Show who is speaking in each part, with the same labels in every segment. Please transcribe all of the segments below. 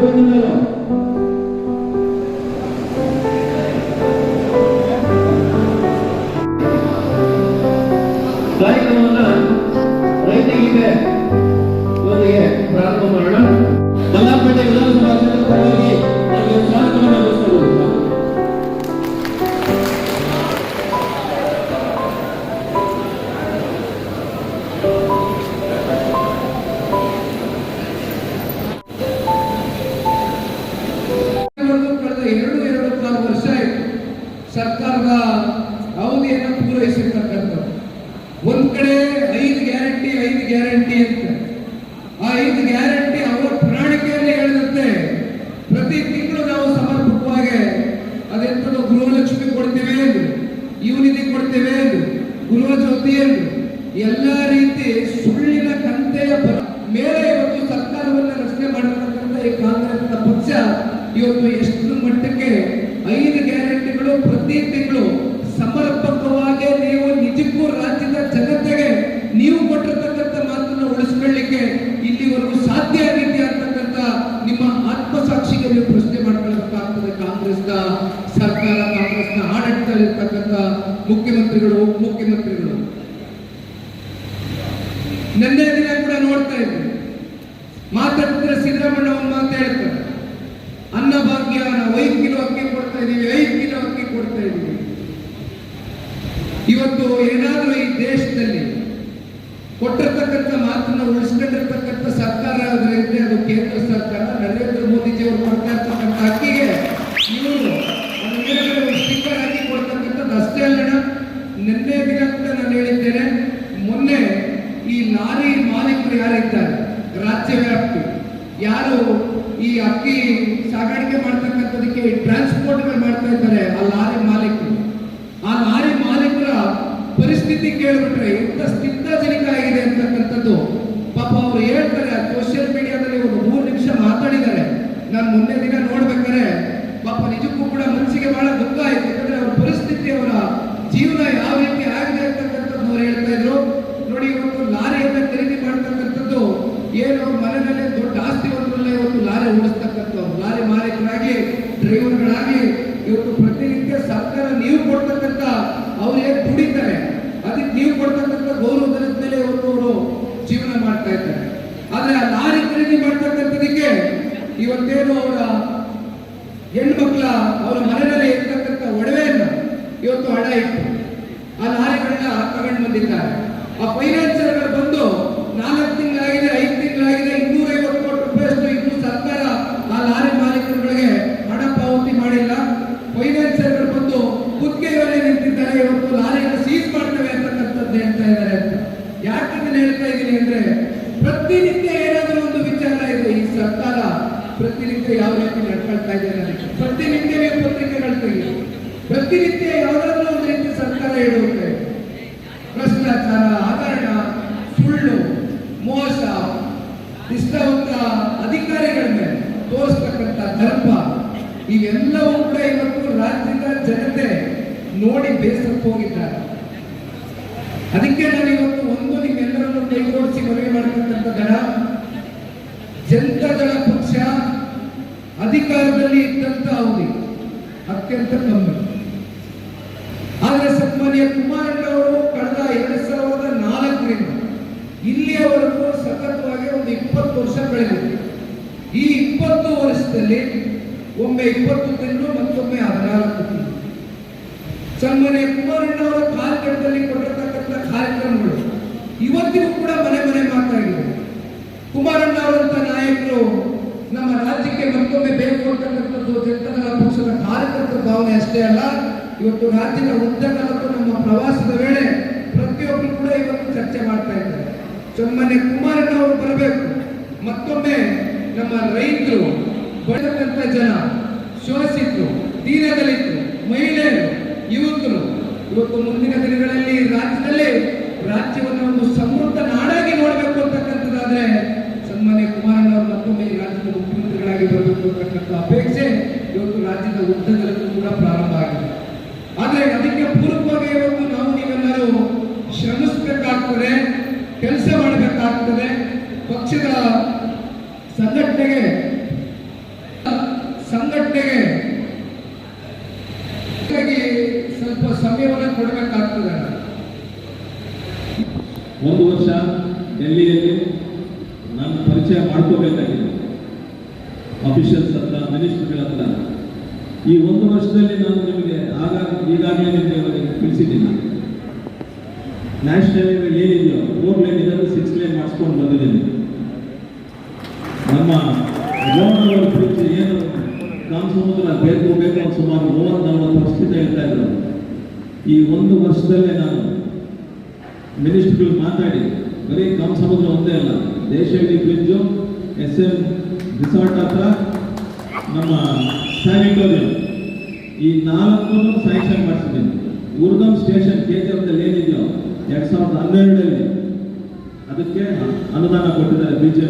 Speaker 1: ಅವ್ರ
Speaker 2: ಸರ್ಕಾರದ ಅವಧಿಯನ್ನು ಪೂರೈಸಿರ್ತಕ್ಕಂಥದ್ದು. ಒಂದ್ ಕಡೆ ಐದು ಗ್ಯಾರಂಟಿ ಐದು ಗ್ಯಾರಂಟಿ ಅಂತ. ಆ ಐದು ಗ್ಯಾರಂಟಿ ಅವರ ಪ್ರಣಾಳಿಕೆಯಲ್ಲಿ ಹೇಳಿದಂತೆ ಪ್ರತಿ ತಿಂಗಳು ನಾವು ಸಮರ್ಪಕವಾಗಿ ಅದೆಂತದೋ ಗೃಹಲಕ್ಷ್ಮಿ ಕೊಡ್ತೇವೆ ಎಂದು ಯುವನಿಧಿ ಕೊಡ್ತೇವೆ ಎಂದು, ಗೃಹ ಜ್ಯೋತಿ ಎಂದು, ಎಲ್ಲ ರೀತಿ ಸುಳ್ಳಿನ ಕಂತೆಯ ಮೇಲೆ ಇವತ್ತು ಸರ್ಕಾರವನ್ನು ರಚನೆ ಮಾಡಿರ್ತಕ್ಕಂಥ ಈ ಕಾಂಗ್ರೆಸ್ನ ಪಕ್ಷ ಇವತ್ತು ಎಷ್ಟು ಗ್ಯಾರಂಟಿಗಳು ಪ್ರತಿ ತಿಂಗಳು ಸಮರ್ಪಕವಾಗಿ ನೀವು ನಿಜಕ್ಕೂ ರಾಜ್ಯದ ಜನತೆಗೆ ನೀವು ಕೊಟ್ಟಿರ್ತಕ್ಕಂಥ ಮಾತನ್ನು ಉಳಿಸ್ಕೊಳ್ಳಿಕ್ಕೆ ಇಲ್ಲಿವರೆಗೂ ಸಾಧ್ಯ ಆಗಿದೆ ಅಂತಕ್ಕಂಥ ನಿಮ್ಮ ಆತ್ಮಸಾಕ್ಷಿಗೆ ನೀವು ಪ್ರಶ್ನೆ ಮಾಡ್ಕೊಳ್ಬೇಕಾಗ್ತದೆ ಕಾಂಗ್ರೆಸ್ನ ಸರ್ಕಾರ, ಕಾಂಗ್ರೆಸ್ನ ಆಡಳಿತದಲ್ಲಿರ್ತಕ್ಕಂಥ ಮುಖ್ಯಮಂತ್ರಿಗಳು, ಉಪಮುಖ್ಯಮಂತ್ರಿಗಳು ನಿನ್ನೆ ದಿನ ಕೂಡ ನೋಡ್ತಾ ಇದ್ವಿ ಮಾತಾಡ್ತಿದ್ರೆ ಸಿದ್ದರಾಮಣ್ಣ ಒಂದು ಮಾತು ಹೇಳ್ತಾರೆ ಅನ್ನಭಾಗ್ಯ ನಾವು ಐದು ಕಿಲೋ ಅಕ್ಕಿ ಕೊಡ್ತಾ ಇದೀವಿ ಐದು ಕಿಲೋ ಅಕ್ಕಿ ಕೊಡ್ತಾ ಇದೀವಿ ಇವತ್ತು ಏನಾದ್ರೂ ಈ ದೇಶದಲ್ಲಿ ಕೊಟ್ಟಿರ್ತಕ್ಕಂಥ ಮಾತನ್ನ ಉಳಿಸ್ಕೊಂಡಿರ್ತಕ್ಕಂಥ ಸರ್ಕಾರ ಅದರಿಂದ ಅದು ಕೇಂದ್ರ ಸರ್ಕಾರ, ನರೇಂದ್ರ ಮೋದಿಜಿ ಅವರು ಕೊಡ್ತಾ ಇರ್ತಕ್ಕಂಥ ಅಕ್ಕಿಗೆ ಇವರು ಸ್ಟಿಕ್ಕರ್ ಹಾಕಿ ಕೊಡ್ತಕ್ಕಂಥದ್ದು ಅಷ್ಟೇ ಅಲ್ಲಣ್ಣ ನಿನ್ನೆ ದಿನ ಅಂತ ನಾನು ಹೇಳಿದ್ದೇನೆ, ಮೊನ್ನೆ ಈ ಲಾರಿ ಮಾಲೀಕರು ಯಾರಿದ್ದಾರೆ? ರಾಜ್ಯ ವ್ಯಾಪ್ತಿ ಯಾರು ಈ ಅಕ್ಕಿ ಸಾಗಾಣಿಕೆ ಮಾಡ್ತಕ್ಕಂಥದಕ್ಕೆ ಟ್ರಾನ್ಸ್ಪೋರ್ಟ್ಗಳು ಮಾಡ್ತಾ ಇದ್ದಾರೆ? ಆ ಲಾರಿ ಮಾಲೀಕರು ಆ ಲಾರಿ ಮಾಲೀಕರ ಪರಿಸ್ಥಿತಿ ಕೇಳ್ಬಿಟ್ರೆ ಎಂತ ಸ್ಥಿಗ್ಧಜನಕ ಆಗಿದೆ ಅಂತಕ್ಕಂಥದ್ದು ಪಾಪ ಅವ್ರು ಹೇಳ್ತಾರೆ ಸೋಷಿಯಲ್ ಮೀಡಿಯಾದಲ್ಲಿ ಒಂದು ಮೂರು ನಿಮಿಷ ಮಾತಾಡಿದ್ದಾರೆ ನಾನು ಮೊನ್ನೆ ದಿನ ನೋಡ್ಬೇಕಾದ್ರೆ ನಿಜಕ್ಕೂ ಕೂಡ ಮನಸ್ಸಿಗೆ ಬಹಳ ದುಃಖ ಆಯಿತು. ಯಾಕಂದ್ರೆ ಅವ್ರ ಪರಿಸ್ಥಿತಿ ಅವರ ಜೀವನ ಯಾವ ರೀತಿ ಆಗಿದೆ ಅಂತಕ್ಕಂಥದ್ದು ಅವ್ರು ಹೇಳ್ತಾ ಇದ್ರು. ನೋಡಿ ಇವತ್ತು ಲಾರಿಯನ್ನ ಖರೀದಿ ಮಾಡ್ತಕ್ಕಂಥದ್ದು ಏನು ಅವ್ರ ದೊಡ್ಡ ಆಸ್ತಿ ಒಂದರಲ್ಲೇ ಇವತ್ತು ಲಾರಿ ಓಡಿಸ್ತಕ್ಕಂಥವ್ರು ಲಾರಿ ಮಾಲೀಕರಾಗಿ, ಡ್ರೈವರ್ಗಳಾಗಿ ಇವತ್ತು ಪ್ರತಿನಿತ್ಯ ಸರ್ಕಾರ ನೀವು ಕೊಡ್ತಕ್ಕಂಥ ಅವ್ರು ಏನು ದುಡಿತಾರೆ, ಅದಕ್ಕೆ ನೀವು ಕೊಡ್ತಕ್ಕಂಥ ಗೌರವ ಮೇಲೆ ಇವತ್ತು ಅವರು ಜೀವನ ಮಾಡ್ತಾ ಇದ್ದಾರೆ. ಆದ್ರೆ ಆ ಲಾರಿ ಖರೀದಿ ಮಾಡ್ತಕ್ಕಂಥದಕ್ಕೆ ಇವತ್ತೇನು ಅವರ ಹೆಣ್ಮಕ್ಳ ಅವರ ಮನೆಯಲ್ಲಿ ಇರ್ತಕ್ಕಂಥ ಒಡವೆಯನ್ನು ಇವತ್ತು ಹಣ ಇತ್ತು ಆ ಲಾರಿಗಳನ್ನ ತಗೊಂಡು ಬಂದಿದ್ದಾರೆ. ಆ ಫೈನಾನ್ಸರ್ಗಳು ಬಂದು ನಾಲ್ಕು ತಿಂಗಳಾಗಿದೆ, ಐದು ತಿಂಗಳಾಗಿದೆ, ಇನ್ನೂರೈವತ್ತು ಕೋಟಿ ರೂಪಾಯಿ ಇನ್ನೂ ಸರ್ಕಾರ ಆ ಲಾರಿ ಮಾಲೀಕರುಗಳಿಗೆ ಹಣ ಪಾವತಿ ಮಾಡಿಲ್ಲ. ಫೈನಾನ್ಸರ್ಗಳು ಬಂದು ಕುತ್ತಿಗೆಗಳಲ್ಲಿ ನಿಂತಿದ್ದಾರೆ. ಇವತ್ತು ಲಾರಿಯನ್ನು ಸೀಸ್ ಮಾಡ್ತೇವೆ ಅಂತಕ್ಕಂಥದ್ದು ಹೇಳ್ತಾ ಇದ್ದಾರೆ ಯಾಕೆ ಹೇಳ್ತಾ ಇದ್ದೀನಿ ಅಂದ್ರೆ ಪ್ರತಿನಿತ್ಯ ಏನಾದರೂ ಒಂದು ವಿಚಾರ ಇದೆ ಈ ಸರ್ಕಾರ ಪ್ರತಿನಿತ್ಯ ಯಾವ ರೀತಿ ಇದ್ದಾರೆ ಪ್ರತಿನಿತ್ಯವೇ ಪತ್ರಿಕೆಗಳು ತೆಗೆದು ಪ್ರತಿನಿತ್ಯ ಯಾವುದಾದ್ರೂ ಒಂದು ರೀತಿ ಸರ್ಕಾರ ಹೇಳುತ್ತೆ ಭ್ರಷ್ಟಾಚಾರ, ಹಗರಣ, ಸುಳ್ಳು, ಮೋಸ ಇಷ್ಟವಂತ ಅಧಿಕಾರಿಗಳ ಮೇಲೆ ತೋರಿಸ್ತಕ್ಕಂಥ ಧರ್ಮ ಇವೆಲ್ಲವೂ ಕೂಡ ಇವತ್ತು ರಾಜ್ಯದ ಜನತೆ ನೋಡಿ ಬೇಸತ್ತು ಹೋಗಿದ್ದಾರೆ. ಅದಕ್ಕೆ ನಾನು ಇವತ್ತು ಒಂದು ನಿಮ್ಮೆಲ್ಲರನ್ನು ಕೈಗೂಡಿಸಿ ಮನವಿ ಮಾಡಿರ್ತಕ್ಕಂಥ ದಳ ಜನತಾದಳ ಪಕ್ಷ ಅಧಿಕಾರದಲ್ಲಿ ಇದ್ದಂತ ಅವರಿಗೆ ಅತ್ಯಂತ ಕಮ್ಮಿ. ಆದರೆ ಸನ್ಮಾನ್ಯ ಕುಮಾರಣ್ಣ ಅವರು ಕಳೆದ ಎರಡ್ ಸಾವಿರದ ನಾಲ್ಕರಿಂದ ಇಲ್ಲಿಯವರೆಗೂ ಸತತವಾಗಿ ಒಂದು ಇಪ್ಪತ್ತು ವರ್ಷ ಕಳೆದಿದೆ. ಈ ಇಪ್ಪತ್ತು ವರ್ಷದಲ್ಲಿ ಒಮ್ಮೆ ಇಪ್ಪತ್ತು ತಿಂಗಳು ಮತ್ತೊಮ್ಮೆ ಹದಿನಾಲ್ಕು ತಿಂಗಳು. ಸನ್ಮಾನ್ಯ ಕುಮಾರಣ್ಣ ಅವರ ಕಾಲಘಟ್ಟದಲ್ಲಿ ಕೊಟ್ಟಿರ್ತಕ್ಕಂಥ ಕಾರ್ಯಕ್ರಮಗಳು ಇವತ್ತಿಗೂ ಕೂಡ ಮನೆ ಮನೆ ಮಾತಾಗಿದೆ ಕುಮಾರಣ್ಣ ಅವರಂತ ನಾಯಕರು ಮತ್ತೊಮ್ಮೆ ಬೇಕು ಅಂತಕ್ಕಂಥದ್ದು ಜನತಾದಳ ಪಕ್ಷದ ಕಾರ್ಯಕರ್ತರ ಭಾವನೆ ಅಷ್ಟೇ ಅಲ್ಲ, ಇವತ್ತು ರಾಜ್ಯದ ಉದ್ದಗಲಕ್ಕೂ ನಮ್ಮ ಪ್ರವಾಸದ ವೇಳೆ ಪ್ರತಿಯೊಬ್ಬರು ಕೂಡ ಇವತ್ತು ಚರ್ಚೆ ಮಾಡ್ತಾ ಇದ್ದಾರೆ. ಸನ್ಮಾನ್ಯ ಕುಮಾರಣ್ಣ ಅವರು ಬರಬೇಕು. ಮತ್ತೊಮ್ಮೆ ನಮ್ಮ ರೈತರು ಬಡತಕ್ಕಂಥ ಜನ, ಶೋಷಿತರು, ದೀನದಲಿತರು, ಮಹಿಳೆಯರು, ಯುವಕರು, ಇವತ್ತು ಮುಂದಿನ ದಿನಗಳಲ್ಲಿ ರಾಜ್ಯದಲ್ಲೇ ರಾಜ್ಯವನ್ನು ಒಂದು ಸಮೃದ್ಧ ನಾಡಾಗಿ ನೋಡಬೇಕು ಅಂತಕ್ಕಂಥದ್ದಾದ್ರೆ ಸನ್ಮಾನ್ಯ ಕುಮಾರಣ್ಣ ಅವರು ಮತ್ತೊಮ್ಮೆ ಈ ರಾಜ್ಯದ ಮುಖ್ಯಮಂತ್ರಿಗಳಾಗಿ ಬರಬೇಕು ಅಂತಕ್ಕಂಥ ಅಪೇಕ್ಷೆ ರಾಜ್ಯದ ಕೂಡ ಪ್ರಾರಂಭ ಆಗಿದೆ. ಆದರೆ ಅದಕ್ಕೆ ಪೂರ್ವವಾಗಿ ಒಂದು ನಾವು ನೀವೆಲ್ಲರೂ ಶ್ರಮಿಸಬೇಕಾಗ್ತದೆ, ಕೆಲಸ ಮಾಡಬೇಕಾಗ್ತದೆ, ಪಕ್ಷದ ಸಂಘಟನೆಗೆ ಸಂಘಟನೆಗೆ ಸ್ವಲ್ಪ ಸಮಯವನ್ನು ಕೊಡಬೇಕಾಗ್ತದೆ.
Speaker 1: ಒಂದು ವರ್ಷ ಡೆಲ್ಲಿಯಲ್ಲಿ ನಾನು ಪರಿಚಯ ಮಾಡ್ಕೋಬೇಕಾಗಿದೆ. ಅಫಿಷಿಯಲ್ಸ್ ಹತ್ರ ಮಿನಿಸ್ಟರ್ಗಳ ಹತ್ರ ಈ ಒಂದು ವರ್ಷದಲ್ಲಿ ನಾನು ನಿಮಗೆ ಆಗ ಈಗಾಗಲೇ ನಿಮಗೆ ತಿಳಿಸಿದ್ದೀನಿ. ನ್ಯಾಷನಲ್ ಹೈವೇ ಏನಿದೆಯೋ ಫೋರ್ ಲೈನ್ ಇದನ್ನು ಸಿಕ್ಸ್ ಲೈನ್ ಮಾಡಿಸ್ಕೊಂಡು ಬಂದಿದ್ದೀನಿ. ನಮ್ಮ ರೋಡ್ ಕುರಿತು ಏನು? ಸಮುದ್ರ ಬೇಕು ಬೇಕು ಸುಮಾರು ಮೂವತ್ತು ನಲವತ್ತು ವರ್ಷದಿಂದ ಹೇಳ್ತಾ ಇದ್ರು. ಈ ಒಂದು ವರ್ಷದಲ್ಲೇ ನಾನು ಮಿನಿಸ್ಟ್ರುಗಳು ಮಾತಾಡಿ, ಬರೀ ನಮ್ಮ ಸಮುದ್ರ ಒಂದೇ ಅಲ್ಲ, ದೇಶ ಬ್ರಿಡ್ಜು ಎಸ್ ಎಂ ರಿಸಾರ್ಟ್ ಹತ್ರ ನಮ್ಮ ಸ್ಯಾನಿಟೋರಿಯಂ ಈ ನಾಲ್ಕು ಸ್ಯಾಂಕ್ಷನ್ ಮಾಡಿಸಿದ್ದೀನಿ. ಉರ್ಗಮ್ ಸ್ಟೇಷನ್ ಕೆ ಜಿ ಎಫ್ದಲ್ಲಿ ಏನಿದೆಯೋ ಎರಡು ಸಾವಿರದ ಹನ್ನೆರಡರಲ್ಲಿ ಅದಕ್ಕೆ ಅನುದಾನ ಕೊಟ್ಟಿದ್ದಾರೆ ಬಿ ಜೆ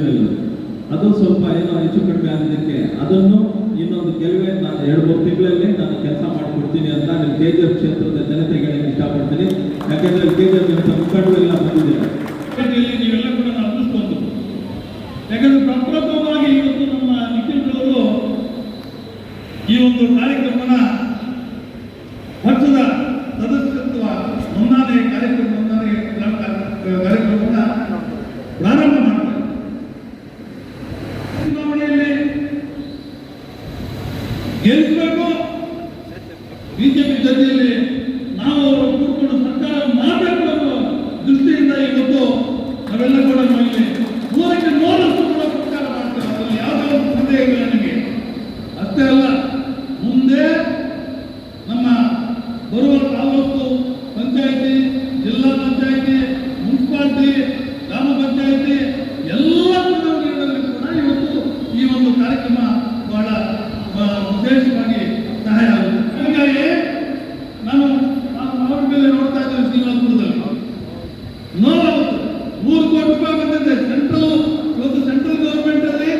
Speaker 1: ಅದು ಸ್ವಲ್ಪ ಏನೋ ಹೆಚ್ಚು ಕಡಿಮೆ ಆಗಿದ್ದಕ್ಕೆ ಅದನ್ನು ಇನ್ನೊಂದು ಕೆಲವೇ ನಾನು ಎರಡು ಮೂರು ತಿಂಗಳಲ್ಲಿ ನಾನು ಕೆಲಸ ಮಾಡಿಕೊಡ್ತೀನಿ ಅಂತ ನಿಮ್ಮ ಎಫ್ ಕ್ಷೇತ್ರದ ಜನತೆಗೆ ಹೇಳಕ್ಕೆ ಇಷ್ಟಪಡ್ತೀನಿ. ಯಾಕಂದ್ರೆ ಕೆ ಜಿ ಎಫ್ ಮುಖಂಡರೆಲ್ಲ ಬಂದಿದ್ದೀರಾ.
Speaker 3: ನೀವೆಲ್ಲ ಕೂಡ ಯಾಕಂದ್ರೆ ಪ್ರಪ್ರಥಮವಾಗಿ ಇವತ್ತು ನಮ್ಮ ನಿಖಿಲ್ರವರು ಈ ಒಂದು ಕಾರ್ಯಕ್ರಮನ ಪಕ್ಷದ ಸದಸ್ಯತ್ವ ನೋಂದಣಿ ಕಾರ್ಯಕ್ರಮ ನೋಂದಣಿ ಕಾರ್ಯಕ್ರಮನ ಪ್ರಾರಂಭ ಮಾಡ್ತಾರೆ ಚುನಾವಣೆಯಲ್ಲಿ ಗೆಲ್ಲಿಸಬೇಕು ಬಿಜೆಪಿ ಜೊತೆಯಲ್ಲಿ ನಾವು ಅವರು ಕೂತ್ಕೊಂಡು ಸರ್ಕಾರ ಮಾಡಬೇಕು ಅನ್ನೋ ದೃಷ್ಟಿಯಿಂದ ಇವತ್ತು ನಾವೆಲ್ಲ ಕೂಡ ಇಲ್ಲಿ ನೂರಕ್ಕೆ ನೂರಷ್ಟು ಕೂಡ ಸರ್ಕಾರ ಮಾಡ್ತೇವೆ ಅದರಲ್ಲಿ ಯಾವುದೇ ಒಂದು ಸಂದೇಹ ಇಲ್ಲ ನನಗೆ ಅಷ್ಟೇ ಅಲ್ಲ ಮುಂದೆ ನಮ್ಮ ಬರುವ ತಾಲೂಕು ಪಂಚಾಯತಿ ಜಿಲ್ಲಾ ಪಂಚಾಯತಿ ಮುನ್ಸಿಪಾಲ್ಟಿ ಗ್ರಾಮ ಪಂಚಾಯತಿ ಎಲ್ಲ ಚುನಾವಣೆಗಳಲ್ಲಿ ಕೂಡ ಇವತ್ತು ಈ ಒಂದು ಕಾರ್ಯಕ್ರಮ ಬಹಳ ಆ, ವಿಶೇಷವಾಗಿ ಸಹಾಯ ಆಗುತ್ತೆ ಹಾಗಾಗಿ ನಾನು ನಾನು ಅವ್ರ ಮೇಲೆ ನೋಡ್ತಾ ಇದ್ದೇನೆ ಶ್ರೀನಿವಾಸಪುರದಲ್ಲಿ ನೂರವತ್ತು ಮೂರು ಕೋಟಿ ರೂಪಾಯಿ ಬಂದಿದೆ ಸೆಂಟ್ರಲ್ ಇವತ್ತು ಸೆಂಟ್ರಲ್ ಗವರ್ಮೆಂಟ್ ಅಲ್ಲಿ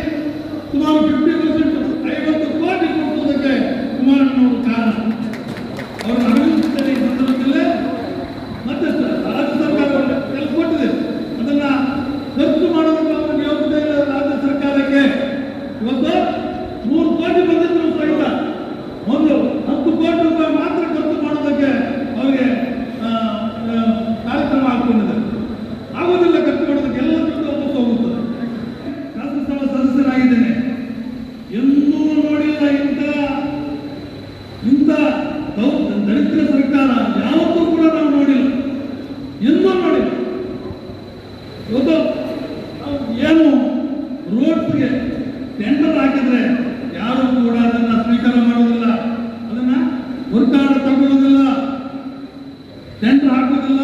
Speaker 3: ಸುಮಾರು ಫಿಫ್ಟಿ ಪರ್ಸೆಂಟ್ ಐವತ್ತು ಕೋಟಿ ಕೊಡುವುದಕ್ಕೆ ಕುಮಾರಣ್ಣವರು ಕಾರಣ ಅವರು ಅಭಿವೃದ್ಧಿ ಈ ಸಂದರ್ಭದಲ್ಲಿ ಮತ್ತೆ ಸ- ರಾಜ್ಯ ಸರ್ಕಾರ ಕೆಲಸ ಕೊಟ್ಟಿದೆ ಅದನ್ನ ಖರ್ಚು ಮಾಡೋದಕ್ಕೆ ಅವ್ರಿಗೆ ಯೋಗ್ಯತೆ ಇಲ್ಲ ರಾಜ್ಯ ಸರ್ಕಾರಕ್ಕೆ ಇವತ್ತು ಮೂರು ಕೋಟಿ ಬಂದಿದ್ರು ಸಹಿತ ಒಂದು ಹತ್ತು ಕೋಟಿ ರೂಪಾಯಿ ಮಾತ್ರ ಖರ್ಚು ಮಾಡೋದಕ್ಕೆ ಅವರಿಗೆ ಆ, ಆ, ಕಾರ್ಯಕ್ರಮ ಹಾಕೊಂಡಿದೆ ಆಗೋದಿಲ್ಲ ಖರ್ಚು ಮಾಡೋದಕ್ಕೆ ಎಲ್ಲ ದುಡ್ಡು ವಾಪಸ್ ಹೋಗುತ್ತದೆ ಶಾಸನಸಭಾ ಸದಸ್ಯರಾಗಿದ್ದೇನೆ ಎಂದೂ ನೋಡಿಲ್ಲ ಇಂಥ ಇಂಥ ದೌ- ದರಿದ್ರ ಸರ್ಕಾರ ಯಾವತ್ತೂ ಕೂಡ ನಾವು ನೋಡಿಲ್ಲ ಎಂದೂ ನೋಡಿಲ್ಲ ಇವತ್ತು ನಾವು ಏನು ರೋಡ್ಸ್ಗೆ ಟೆಂಡರ್ ಹಾಕಿದ್ರೆ ಯಾರು ಕೂಡ ಅದನ್ನ ಸ್ವೀಕಾರ ಮಾಡೋದಿಲ್ಲ ಅದನ್ನ ಹುಡುಕಾಟ ತಗೊಳ್ಳೋದಿಲ್ಲ ಟೆಂಡರ್ ಹಾಕೋದಿಲ್ಲ